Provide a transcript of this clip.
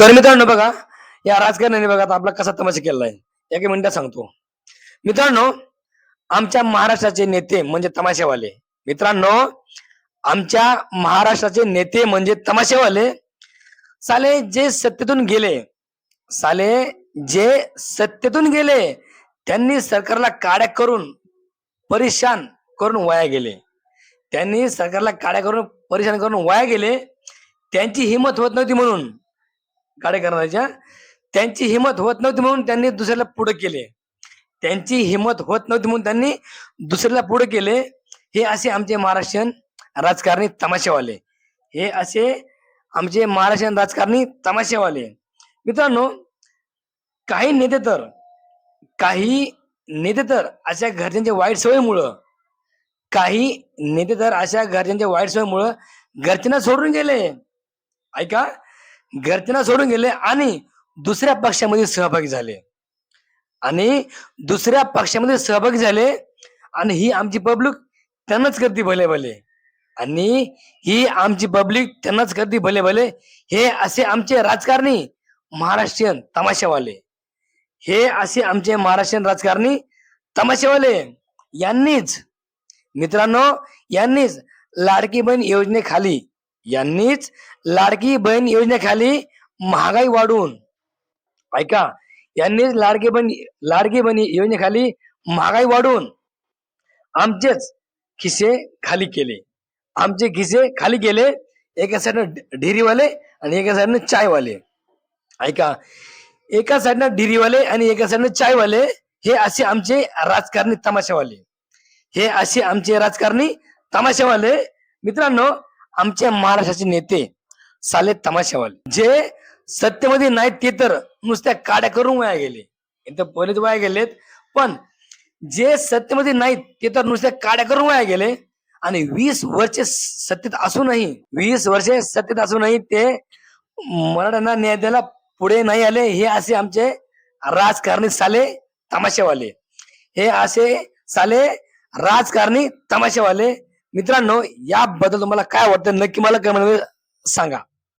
तर मित्रांनो बघा या राजकारण्याने बघा आता आपला कसा तमाशा केलेला आहे. एका मिनिटात सांगतो. मित्रांनो आमच्या महाराष्ट्राचे नेते म्हणजे तमाशेवाले. मित्रांनो आमच्या महाराष्ट्राचे नेते म्हणजे तमाशेवाले. साले जे सत्तेतून गेले साले जे सत्तेतून गेले त्यांनी सरकारला काड्या करून परेशान करून वाया गेले. त्यांनी सरकारला काड्या करून परेशान करून वाया गेले. त्यांची हिंमत होत नव्हती म्हणून. काड्या त्यांची हिंमत होत नव्हती म्हणून त्यांनी दुसऱ्याला पुढे केले. त्यांची हिंमत होत नव्हती म्हणून त्यांनी दुसऱ्याला पुढे केले. हे असे आमचे महाराष्ट्रीयन राजकारणी तमाशेवाले. हे असे आमचे महाराष्ट्रीयन राजकारणी तमाशेवाले. मित्रांनो काही नेते तर काही नेते तर अशा घरच्यांच्या वाईट सवयीमुळं काही नेते तर अशा घरच्यांच्या वाईट सवयीमुळं घरच्यांना सोडून गेले. ऐका गर्जना सोडून गेले आणि दुसऱ्या पक्षामध्ये सहभागी झाले. आणि दुसऱ्या पक्षामध्ये सहभागी झाले आणि ही आमची पब्लिक त्यांनाच करते भले भले आणि ही आमची पब्लिक त्यांनाच करते भले भले हे असे आमचे राजकारणी महाराष्ट्रीयन तमाशावाले. हे असे आमचे महाराष्ट्रीयन राजकारणी तमाशावाले. यांनीच मित्रांनो यांनीच लाडकी बहीण योजनेखाली यांनीच लाडकी बहीण योजनेखाली महागाई वाढवून ऐका यांनीच लाडकी बहीण लाडकी बहीण योजनेखाली महागाई वाढवून आमचेच खिसे खाली केले. आमचे खिसे खाली केले एका साईडनं ढिरीवाले आणि एका साईडनं चायवाले. ऐका एका साईडनं ढिरीवाले आणि एका साईडनं चायवाले हे असे आमचे राजकारणी तमाशावाले. हे असे आमचे राजकारणी तमाशावाले. मित्रांनो आमच्या महाराष्ट्राचे नेते साले तमाशावाले. जे सत्तेमध्ये नाहीत ते तर नुसत्या काड्या करून वाया गेले. इथं पहिलेच वाया गेलेत पण जे सत्तेमध्ये नाहीत ते तर नुसत्या काड्या करून वाया गेले. आणि वीस वर्षे सत्तेत असूनही वीस वर्षे सत्तेत असूनही ते मराठ्यांना न्याय द्यायला पुढे नाही आले. हे असे आमचे राजकारणी साले तमाशावाले. हे असे साले राजकारणी तमाशावाले. मित्रांनो याबद्दल तुम्हाला काय वाटतं? नक्की मला कमेंट सांगा.